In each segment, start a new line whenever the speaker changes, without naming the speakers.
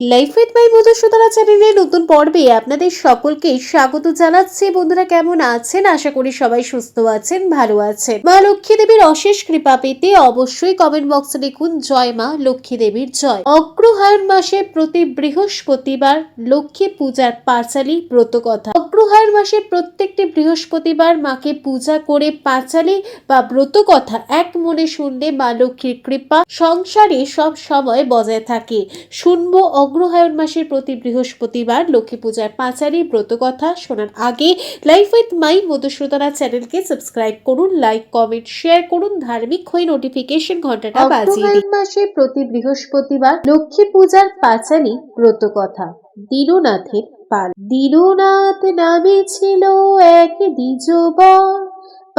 Life with my Madhusudana চ্যানেলের নতুন পর্বে আপনাদের সকলকে স্বাগত জানাচ্ছি। বন্ধুরা কেমন আছেন? আশা করি সবাই সুস্থ আছেন, ভালো আছেন। মা লক্ষ্মী দেবীর অশেষ কৃপা পেতে অবশ্যই কমেন্ট বক্সে লিখুন, জয় মা লক্ষ্মী দেবীর জয়। অগ্রহায়ণ মাসে প্রতি বৃহস্পতিবার লক্ষ্মী পূজার পাঁচালি ব্রত কথা। অগ্রহায়ণ মাসে প্রত্যেকটি বৃহস্পতিবার মাকে পূজা করে পাঁচালি বা ব্রত কথা এক মনে শুনলে মা লক্ষ্মীর কৃপা সংসারে সব সময় বজায় থাকে। শুনব অগ্রহায়ণ মাসের প্রতি বৃহস্পতিবার লক্ষ্মী পূজার পাঁচালি ব্রত কথা শোনার আগে লাইফ উইথ মাই মধুশ্রোতারা চ্যানেলকে সাবস্ক্রাইব করুন লাইক কমেন্ট শেয়ার করুন, ধার্মিক হয়ে নোটিফিকেশন ঘন্টাটা বাজিয়ে দিন। মাসে প্রতি বৃহস্পতিবার লক্ষ্মী পূজার পাঁচালি ব্রত কথা দীননাথের পাল। দীননাথ নামে ছিল এক দ্বিজবর।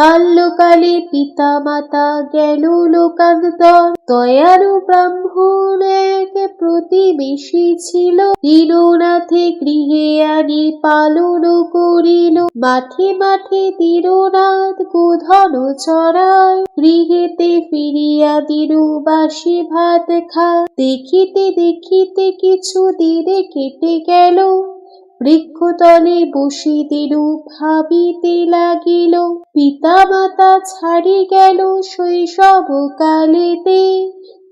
বাল্যকালে পিতা মাতা গেল লোকান্তর দয়ালু ব্রাহ্মণ এক প্রতিবেশী ছিল। দীননাথে গৃহে আনি পালন করিল। মাঠে মাঠে দীননাথ গোধন চড়ায় গৃহেতে ফিরিয়া দিনুবাসী ভাত খা দেখিতে দেখিতে কিছু দিনে কেটে গেল। বৃক্ষতলে বসিতেন ভাবিতে লাগিল পিতা মাতা ছাড়ি গেল শৈশব কালেতে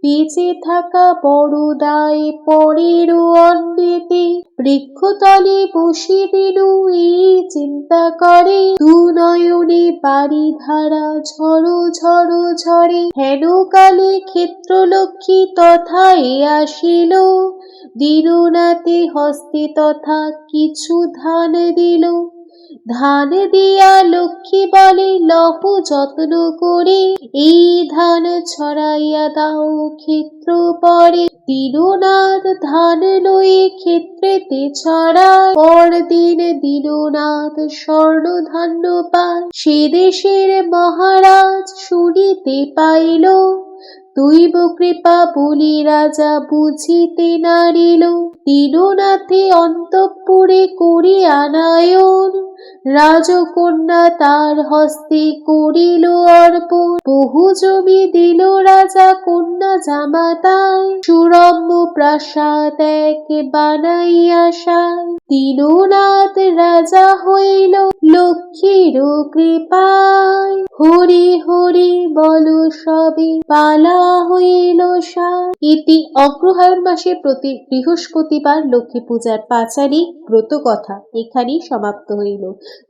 বেঁচে থাকা বড় দায় পরের অন্যেতে বৃক্ষতলে বসিতেন এই চিন্তা করে। দু নয়নে বাড়ি ধারা ঝড়ো ঝড়ো। ঝরে হেন কালে ক্ষেত্রলক্ষ্মী তথায় আসিল। দীননাথে হস্তে তথা কিছু ধান দিল। ধান দিয়া লক্ষ্মী বলে, লহ যত্ন করে। এই ধান ছড়াইয়া দাও, ক্ষেত্র পরে। দীননাথ ধান লয়ে ক্ষেত্রেতে ছড়ায়। পরদিন দীননাথ স্বর্ণ ধান্য পায়। সে দেশের মহারাজ শুনিতে পাইল, দৈব কৃপা বলি রাজা বুঝিতে নারিল দীননাথে অন্তঃপুরে করি আনায়ন রাজকন্যা তার হস্তে করিল অর্পণ। বহু জমি দিল রাজা কন্যা জামাতায়। সুরম্য প্রাসাদ এক বানাইয়া সায়। দীননাথ রাজা হইল লক্ষ্মীর কৃপায়। হরি হরি বল সবে পালা হইল সায়। ইতি অগ্রহায়ণ মাসে প্রতি বৃহস্পতিবার লক্ষ্মী পূজার পাঁচালি ব্রত কথা এখানেই সমাপ্ত হইল।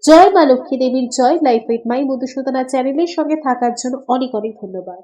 জয় মা লক্ষ্মী দেবীর জয়। লাইফ উইথ মাই মধুসূদনা চ্যানেলের সঙ্গে থাকার জন্য অনেক অনেক ধন্যবাদ।